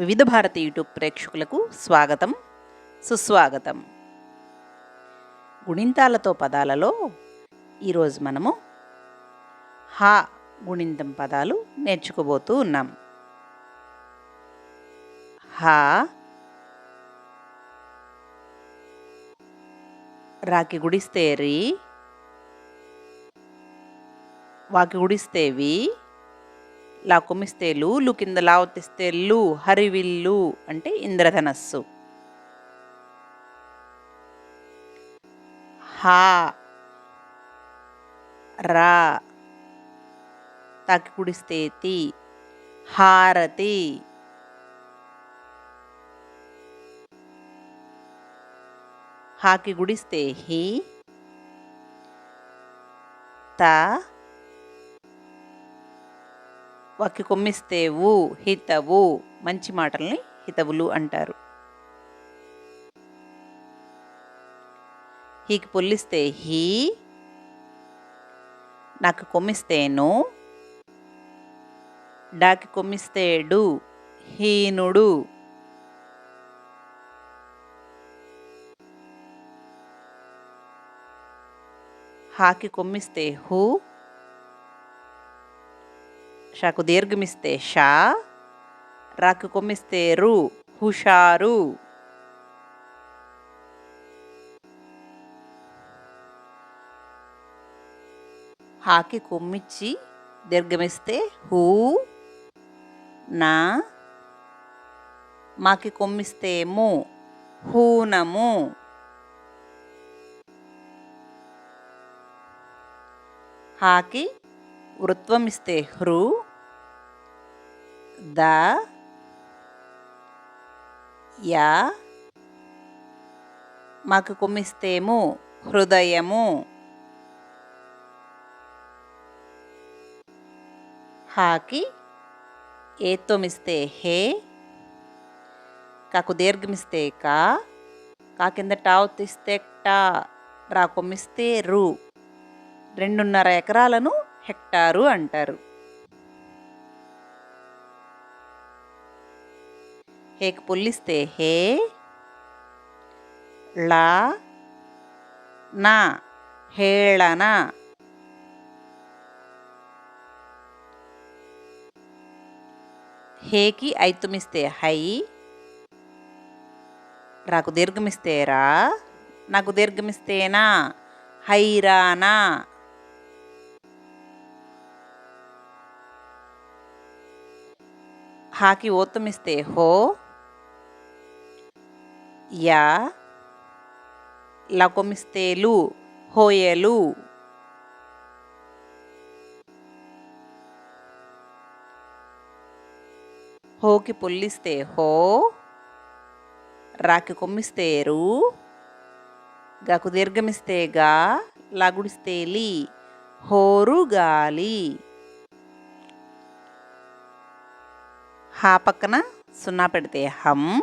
వివిధ భారతి యూట్యూబ్ ప్రేక్షకులకు స్వాగతం సుస్వాగతం. గుణింతాలతో పదాలలో ఈరోజు మనము హా గుణింతం పదాలు నేర్చుకోబోతూ ఉన్నాం. హా రాకి గుడిస్తే రీ వాకి గుడిస్తే వి లా కొమ్మిస్తే లు కింద లావతిస్తే లు హరివిల్లు అంటే ఇంద్రధనస్సు. హా రా తాకి కుడిస్తే తి హారతి హాకి గుడిస్తే హి త వాకి కొమ్మిస్తేవు హితవు మంచి మాటల్ని హితవులు అంటారు. హీకి పొల్లిస్తే హీ నాకు కొమ్మిస్తేను డాకి కొమ్మిస్తేడు హీనుడు. హాకి కొమ్మిస్తే హూ షాకు దీర్ఘమిస్తే షా రాకు కొమ్మిస్తే రు హుషారు. హాకి కొమ్మిచ్చి దీర్ఘమిస్తే హూ నా. మాకి కొమ్మిస్తే ము హూనము. హాకి వృత్వం ఇస్తే హృ ద యా మాకు కొమ్మిస్తేము హృదయము. హాకి ఏతోమిస్తే హే కాకు దీర్ఘమిస్తే కా కా కింద టావ్ తీస్తే టా రా కొమ్మిస్తే రు. రెండున్నర ఎకరాలను హెక్టారు అంటారు. హేకి పుల్లిస్తే హే లా నా హేళన. హేకి ఐతుమిస్తే హై రాకు దీర్ఘమిస్తే రా నాకు దీర్ఘమిస్తేనా హైరానా. హాకి ఓత్తమిస్తే హో యా లకొమిస్తేలు హోయలు. హోకి పొల్లిస్తే హో రాకి కొమ్మిస్తే రు. గాకు దీర్ఘమిస్తే గా లాగుడిస్తే లి హోరు గాలి. హా పక్కన సున్నా పెడితే హం.